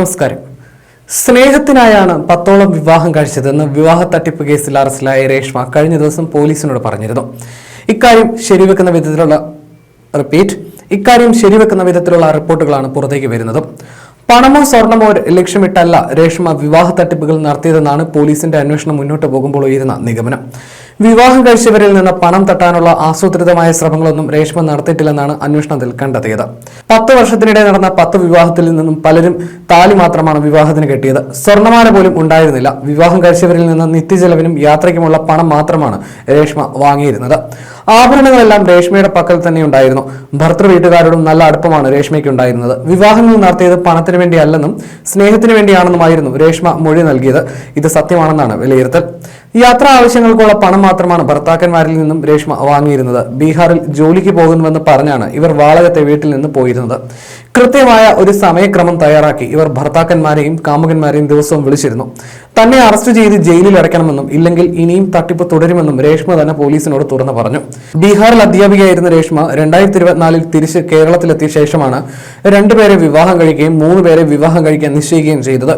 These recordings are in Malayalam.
നമസ്കാരം. സ്നേഹത്തിനായാണ് പത്തോളം വിവാഹം കഴിച്ചതെന്ന് വിവാഹ തട്ടിപ്പ് കേസിൽ അറസ്റ്റിലായ രേഷ്മ കഴിഞ്ഞ ദിവസം പോലീസിനോട് പറഞ്ഞിരുന്നു. ഇക്കാര്യം ശരിവെക്കുന്ന വിധത്തിലുള്ള റിപ്പീറ്റ് ഇക്കാര്യം ശരിവെക്കുന്ന വിധത്തിലുള്ള റിപ്പോർട്ടുകളാണ് പുറത്തേക്ക് വരുന്നത്. പണമോ സ്വർണമോ ലക്ഷ്യമിട്ടല്ല രേഷ്മ വിവാഹ തട്ടിപ്പുകൾ നടത്തിയതെന്നാണ് പോലീസിന്റെ അന്വേഷണം മുന്നോട്ട് പോകുമ്പോൾ ഉയരുന്ന നിഗമനം. വിവാഹം കഴിച്ചവരിൽ നിന്ന് പണം തട്ടാനുള്ള ആസൂത്രിതമായ ശ്രമങ്ങളൊന്നും രേഷ്മ നടത്തിയിട്ടില്ലെന്നാണ് അന്വേഷണത്തിൽ കണ്ടെത്തിയത്. പത്ത് വർഷത്തിനിടെ നടന്ന പത്ത് വിവാഹത്തിൽ നിന്നും പലരും താലി മാത്രമാണ് വിവാഹത്തിന് കെട്ടിയത്. സ്വർണമാല പോലും ഉണ്ടായിരുന്നില്ല. വിവാഹം കഴിച്ചവരിൽ നിന്ന് നിത്യചെലവിനും യാത്രയ്ക്കുമുള്ള പണം മാത്രമാണ് രേഷ്മ വാങ്ങിയിരുന്നത്. ആഭരണങ്ങളെല്ലാം രേഷ്മയുടെ പക്കൽ തന്നെ ഉണ്ടായിരുന്നു. ഭർത്തൃ വീട്ടുകാരോടും നല്ല അടുപ്പമാണ് രേഷ്മയ്ക്ക് ഉണ്ടായിരുന്നത് വിവാഹങ്ങൾ നടത്തിയത് പണത്തിന് വേണ്ടിയല്ലെന്നും സ്നേഹത്തിന് വേണ്ടിയാണെന്നുമായിരുന്നു രേഷ്മ മൊഴി നൽകിയത്. ഇത് സത്യമാണെന്നാണ് വിലയിരുത്തൽ. യാത്രാ ആവശ്യങ്ങൾക്കുള്ള പണം മാത്രമാണ് ഭർത്താക്കന്മാരിൽ നിന്നും രേഷ്മ വാങ്ങിയിരുന്നത്. ബീഹാറിൽ ജോലിക്ക് പോകുന്നുവെന്ന് പറഞ്ഞാണ് ഇവർ വാളകത്തെ വീട്ടിൽ നിന്ന് പോയിരുന്നത്. കൃത്യമായ ഒരു സമയക്രമം തയ്യാറാക്കി ഇവർ ഭർത്താക്കന്മാരെയും കാമുകന്മാരെയും ദിവസവും വിളിച്ചിരുന്നു. തന്നെ അറസ്റ്റ് ചെയ്ത് ജയിലിൽ അടയ്ക്കണമെന്നും ഇല്ലെങ്കിൽ ഇനിയും തട്ടിപ്പ് തുടരുമെന്നും രേഷ്മ തന്നെ പോലീസിനോട് തുറന്നു പറഞ്ഞു. ബീഹാറിൽ അധ്യാപികയായിരുന്ന രേഷ്മ രണ്ടായിരത്തി ഇരുപത്തിനാലിൽ തിരിച്ച് കേരളത്തിലെത്തിയ ശേഷമാണ് രണ്ടുപേരെ വിവാഹം കഴിക്കുകയും മൂന്ന് പേരെ വിവാഹം കഴിക്കാൻ നിശ്ചയിക്കുകയും ചെയ്തത്.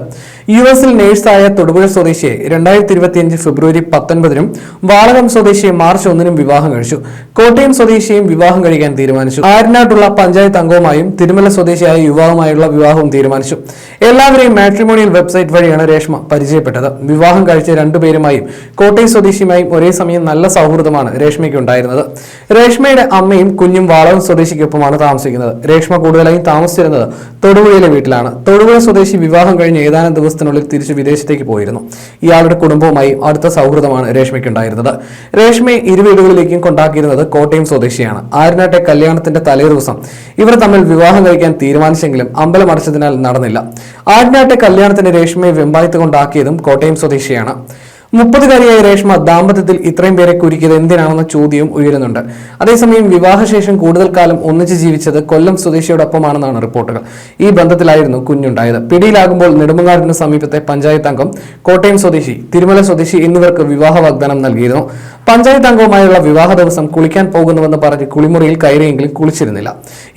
യു എസിൽ നേഴ്സായ തൊടുപുഴ സ്വദേശിയെ രണ്ടായിരത്തി ഇരുപത്തിയഞ്ച് ഫെബ്രുവരി പത്തൊൻപതിനും വാളകം സ്വദേശിയെ മാർച്ച് ഒന്നിനും വിവാഹം കഴിച്ചു. കോട്ടയം സ്വദേശിയെയും വിവാഹം കഴിക്കാൻ തീരുമാനിച്ചു. ആരനാട്ടുള്ള പഞ്ചായത്ത് അംഗവുമായും തിരുമല സ്വദേശിയായ യുവാവുമായുള്ള വിവാഹവും തീരുമാനിച്ചു. എല്ലാവരെയും മാട്രിമോണിയൽ വെബ്സൈറ്റ് വഴിയാണ് രേഷ്മ പരിചയപ്പെട്ടത്. വിവാഹം കഴിച്ച രണ്ടുപേരുമായും കോട്ടയം സ്വദേശിയുമായും ഒരേ സമയം നല്ല സൗഹൃദമാണ് രേഷ്മയ്ക്ക് ഉണ്ടായിരുന്നത്. രേഷ്മയുടെ അമ്മയും കുഞ്ഞും വാളവും സ്വദേശിക്കൊപ്പമാണ് താമസിക്കുന്നത്. രേഷ്മ കൂടുതലായും താമസിച്ചിരുന്നത് തൊടുപുഴയിലെ വീട്ടിലാണ്. തൊടുപുഴ സ്വദേശി വിവാഹം കഴിഞ്ഞ് ഏതാനും ദിവസത്തിനുള്ളിൽ തിരിച്ച് വിദേശത്തേക്ക് പോയിരുന്നു. ഇയാളുടെ കുടുംബവുമായി അടുത്ത സൗഹൃദമാണ് രേഷ്മയ്ക്ക് ഉണ്ടായിരുന്നത് രേഷ്മയെ ഇരുവീടുകളിലേക്കും കൊണ്ടാക്കിയിരുന്നത് കോട്ടയം സ്വദേശിയാണ്. ആരിനാട്ടെ കല്യാണത്തിന്റെ തലേദിവസം ഇവർ തമ്മിൽ വിവാഹം കഴിക്കാൻ തീരുമാനിച്ചെങ്കിലും അമ്പലം അടച്ചതിനാൽ നടന്നില്ല. ആരിനാട്ടെ കല്യാണത്തിന് രേഷ്മയെ വെമ്പായത്ത് കൊണ്ടാക്കിയതും കോട്ടയം സ്വദേശിയാണ്. മുപ്പതുകാരിയായ രേഷ്മ ദാമ്പത്യത്തിൽ ഇത്രയും പേരെ കുരുക്കിയത് എന്തിനാണെന്ന ചോദ്യവും ഉയരുന്നുണ്ട്. അതേസമയം വിവാഹശേഷം കൂടുതൽ കാലം ഒന്നിച്ച് ജീവിച്ചത് കൊല്ലം സ്വദേശിയോടൊപ്പമാണെന്നാണ് റിപ്പോർട്ടുകൾ. ഈ ബന്ധത്തിലായിരുന്നു കുഞ്ഞുണ്ടായത്. പിടിയിലാകുമ്പോൾ നെടുമങ്ങാടിന് സമീപത്തെ പഞ്ചായത്ത് അംഗം കോട്ടയം സ്വദേശി തിരുമല സ്വദേശി എന്നിവർക്ക് വിവാഹ വാഗ്ദാനം നൽകിയിരുന്നു. പഞ്ചായത്ത് അംഗവുമായുള്ള വിവാഹ ദിവസം കുളിക്കാൻ പോകുന്നുവെന്ന് പറഞ്ഞ് കുളിമുറിയിൽ കയറിയെങ്കിലും കുളിച്ചിരുന്നില്ല.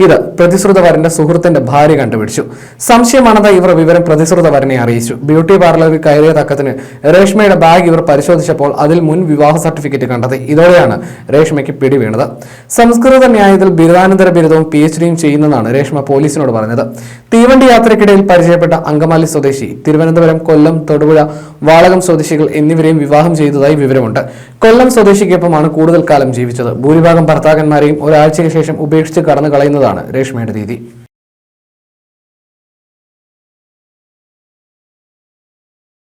ഇത് പ്രതിശ്രുത വരന്റെ സുഹൃത്തിന്റെ ഭാര്യ കണ്ടുപിടിച്ചു. സംശയമാണെന്ന് ഇവർ വിവരം പ്രതിശ്രുത വരനെ അറിയിച്ചു. ബ്യൂട്ടി പാർലറിൽ കയറിയ തക്കത്തിന് രേഷ്മയുടെ ബാഗ് ഇവർ പരിശോധിച്ചപ്പോൾ അതിൽ മുൻ വിവാഹ സർട്ടിഫിക്കറ്റ് കണ്ടത്. ഇതോടെയാണ് രേഷ്മയ്ക്ക് പിടി വീണത്. സംസ്കൃത ന്യായത്തിൽ ബിരുദാനന്തര ബിരുദവും പി എച്ച് ഡിയും ചെയ്യുന്നതാണ് രേഷ്മ പോലീസിനോട് പറഞ്ഞത്. തീവണ്ടി യാത്രയ്ക്കിടയിൽ പരിചയപ്പെട്ട അങ്കമാലി സ്വദേശി തിരുവനന്തപുരം കൊല്ലം തൊടുപുഴ വാളകം സ്വദേശികൾ എന്നിവരെയും വിവാഹം ചെയ്തതായി വിവരമുണ്ട്. കൊല്ലം സ്വദേശിക്കൊപ്പമാണ് കൂടുതൽ കാലം ജീവിച്ചത്. ഭൂരിഭാഗം ഭർത്താക്കന്മാരെയും ഒരാഴ്ചയ്ക്ക് ശേഷം ഉപേക്ഷിച്ച് കടന്നു കളയുന്നതാണ് രേഷ്മയുടെ രീതി.